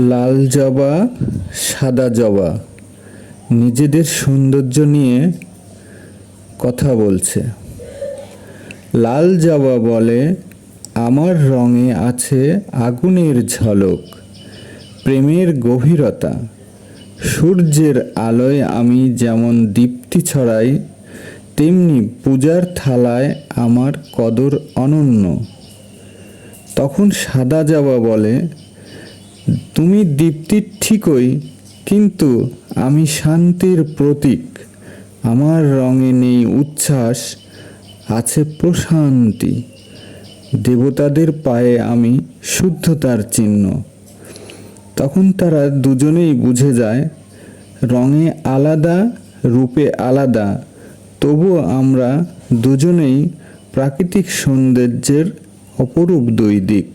লাল জবা, সাদা জবা। নিজেদের সৌন্দর্য নিয়ে কথা বলছে। লাল জবা বলে, আমার রঙে আছে আগুনের ঝলক, প্রেমের গভীরতা। সূর্যের আলোয় আমি যেমন দীপ্তি ছড়াই, তেমনি পূজার থালায় আমার কদর অনন্য। তখন সাদা জবা বলে তুমি দীপ্তির ঠিকই, কিন্তু আমি শান্তির প্রতীক। আমার রঙে নেই উচ্ছ্বাস, আছে প্রশান্তি। দেবতাদের পায়ে আমি শুদ্ধতার চিহ্ন। তখন তারা দুজনেই বুঝে যায়, রঙে আলাদা, রূপে আলাদা। তবুও আমরা দুজনেই প্রাকৃতিক সৌন্দর্যের অপরূপ দুই দিক